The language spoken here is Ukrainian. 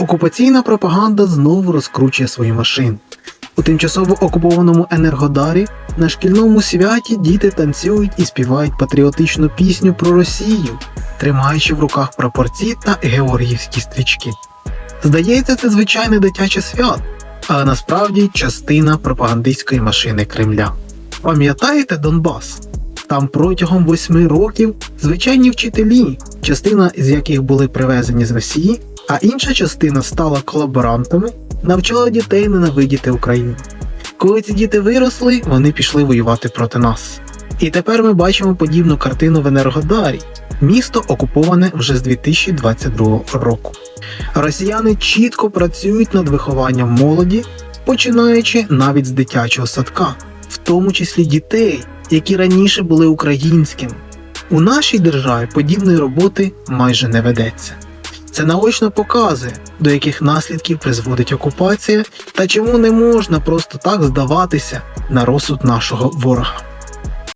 Окупаційна пропаганда знову розкручує свою машину. У тимчасово окупованому Енергодарі на шкільному святі діти танцюють і співають патріотичну пісню про Росію, тримаючи в руках прапорці та георгіївські стрічки. Здається, це звичайне дитяче свято, але насправді частина пропагандистської машини Кремля. Пам'ятаєте Донбас? Там протягом восьми років звичайні вчителі, частина з яких були привезені з Росії, а інша частина стала колаборантами, навчала дітей ненавидіти Україну. Коли ці діти виросли, вони пішли воювати проти нас. І тепер ми бачимо подібну картину в Енергодарі. Місто окуповане вже з 2022 року. Росіяни чітко працюють над вихованням молоді, починаючи навіть з дитячого садка, в тому числі дітей, які раніше були українськими. У нашій державі подібної роботи майже не ведеться. Це наочно показує, до яких наслідків призводить окупація та чому не можна просто так здаватися на розсуд нашого ворога.